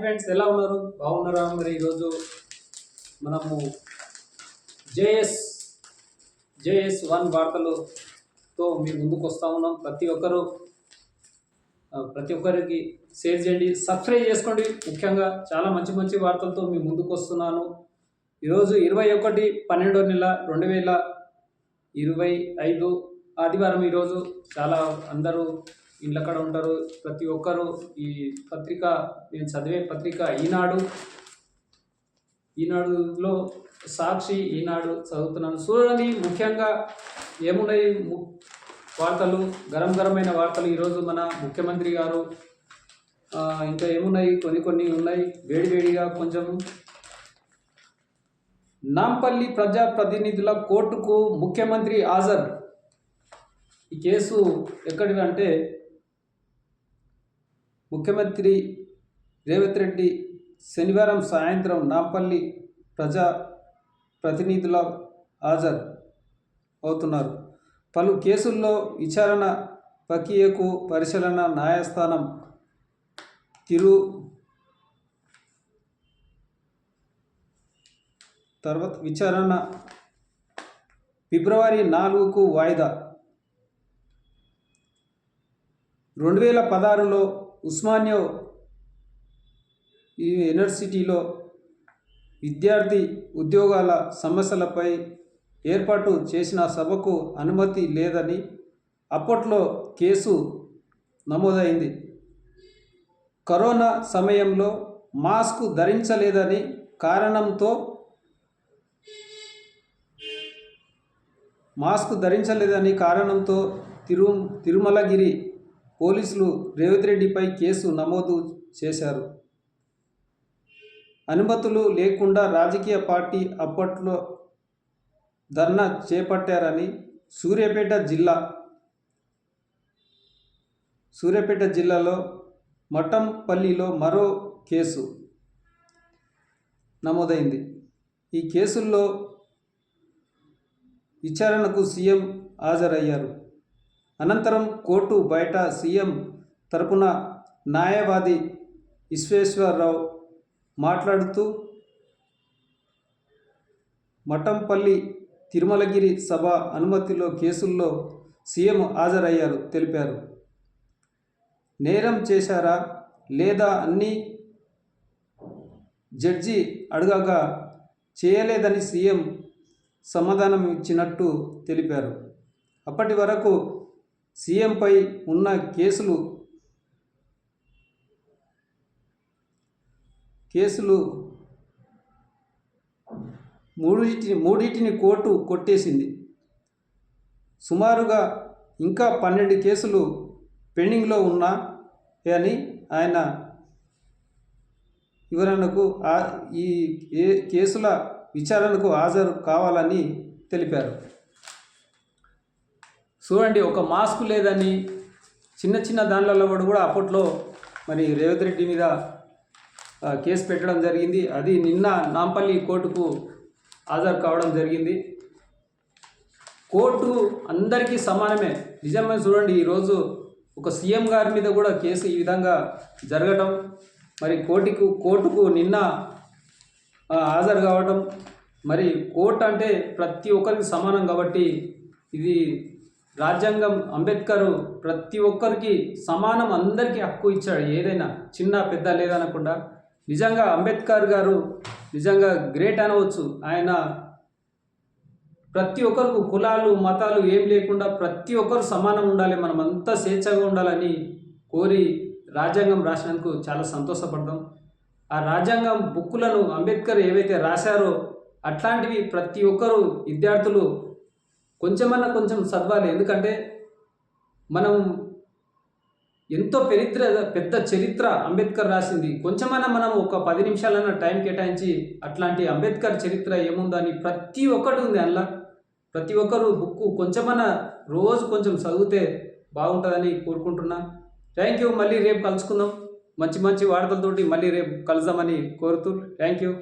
Friends ఎలా ఉన్నారు? బాగున్నారా? మరి ఈరోజు మనము జేఎస్ జేఎస్ వన్ వార్తలతో మీ ముందుకు వస్తూ ఉన్నాం. ప్రతి ఒక్కరు ప్రతి ఒక్కరికి షేర్ చేయండి సబ్స్క్రైబ్ చేసుకోండి. ముఖ్యంగా చాలా మంచి మంచి వార్తలతో మీ ముందుకు వస్తున్నాను. ఈరోజు ఇరవై ఒకటి పన్నెండో నెల రెండు వేల ఇరవై ఐదు ఆదివారం ఈరోజు చాలా అందరూ ఇళ్ళక్కడ ఉంటారు. ప్రతి ఒక్కరు ఈ పత్రిక నేను చదివే పత్రిక ఈనాడు ఈనాడులో సాక్షి ఈనాడు చదువుతున్నాను. చూడండి ముఖ్యంగా ఏమున్నాయి ము- వార్తలు గరం గరమైన వార్తలు. ఈరోజు మన ముఖ్యమంత్రి గారు ఇంకా ఏమున్నాయి? కొన్ని కొన్ని ఉన్నాయి. వేడివేడిగా కొంచెం. నాంపల్లి ప్రజా ప్రతినిధుల కోర్టుకు ముఖ్యమంత్రి హాజరు. ఈ కేసు ఎక్కడివి అంటే ముఖ్యమంత్రి రేవంత్ రెడ్డి శనివారం సాయంత్రం నాంపల్లి ప్రజా ప్రతినిధుల హాజరు అవుతున్నారు. పలు కేసుల్లో విచారణ ప్రక్రియకు పరిశీలన న్యాయస్థానం తిరు తర్వాత విచారణ ఫిబ్రవరి నాలుగుకు వాయిదా. రెండు వేల పదహారులో ఉస్మానియా ఈ యూనివర్సిటీలో విద్యార్థి ఉద్యోగాల సమస్యలపై ఏర్పాటు చేసిన సభకు అనుమతి లేదని అప్పట్లో కేసు నమోదైంది. కరోనా సమయంలో మాస్క్ ధరించలేదని కారణంతో మాస్క్ ధరించలేదని కారణంతో తిరు తిరుమలగిరి పోలీసులు రేవంత్ రెడ్డిపై కేసు నమోదు చేశారు. అనుమతులు లేకుండా రాజకీయ పార్టీ అప్పట్లో ధర్నా చేపట్టారని సూర్యాపేట జిల్లా సూర్యాపేట జిల్లాలో మఠంపల్లిలో మరో కేసు నమోదైంది. ఈ కేసుల్లో విచారణకు సీఎం హాజరయ్యారు. అనంతరం కోర్టు బయట సీఎం తరపున న్యాయవాది విశ్వేశ్వరరావు మాట్లాడుతూ మఠంపల్లి తిరుమలగిరి సభ అనుమతిలో కేసుల్లో సీఎం హాజరయ్యారు తెలిపారు. నేరం చేశారా లేదా అన్ని జడ్జి అడగగా చేయలేదని సీఎం సమాధానం ఇచ్చినట్టు తెలిపారు. అప్పటి వరకు సీఎంపై ఉన్న కేసులు కేసులు మూడిటి మూడింటిని కోర్టు కొట్టేసింది. సుమారుగా ఇంకా పన్నెండు కేసులు పెండింగ్లో ఉన్నా అని ఆయన వివరణకు ఈ ఏ కేసుల విచారణకు హాజరు కావాలని తెలిపారు. చూడండి ఒక మాస్క్ లేదని చిన్న చిన్న దానిలలో కూడా అప్పట్లో మరి రేవంత్ రెడ్డి మీద కేసు పెట్టడం జరిగింది. అది నిన్న నాంపల్లి కోర్టుకు హాజరు కావడం జరిగింది. కోర్టు అందరికీ సమానమే. నిజమే చూడండి ఈరోజు ఒక సీఎం గారి మీద కూడా కేసు ఈ విధంగా జరగటం మరి కోర్టుకు కోర్టుకు నిన్న హాజరు కావటం మరి కోర్టు అంటే ప్రతి ఒక్కరికి సమానం కాబట్టి ఇది రాజ్యాంగం అంబేద్కర్ ప్రతి ఒక్కరికి సమానం అందరికీ హక్కు ఇచ్చాడు. ఏదైనా చిన్న పెద్ద లేదనకుండా నిజంగా అంబేద్కర్ గారు నిజంగా గ్రేట్ అనవచ్చు. ఆయన ప్రతి ఒక్కరికి కులాలు మతాలు ఏం లేకుండా ప్రతి ఒక్కరు సమానం ఉండాలి. మనం అంతా స్వేచ్ఛగా ఉండాలని కోరి రాజ్యాంగం రాసినందుకు చాలా సంతోషపడతాం. ఆ రాజ్యాంగం బుక్కులను అంబేద్కర్ ఏవైతే రాశారో అట్లాంటివి ప్రతి ఒక్కరు విద్యార్థులు కొంచెమన్నా కొంచెం చదవాలి. ఎందుకంటే మనం ఎంతో పెరిత్ర పెద్ద చరిత్ర అంబేద్కర్ రాసింది. కొంచెమైనా మనం ఒక పది నిమిషాలన్నా టైం కేటాయించి అట్లాంటి అంబేద్కర్ చరిత్ర ఏముందని ప్రతి ఒక్కటి ఉంది అందులో. ప్రతి ఒక్కరు బుక్ కొంచెమన్నా రోజు కొంచెం చదివితే బాగుంటుందని కోరుకుంటున్నా. Thank you. మళ్ళీ రేపు కలుసుకుందాం. మంచి మంచి వార్తలతోటి మళ్ళీ రేపు కలుద్దామని కోరుతూ థ్యాంక్ యూ.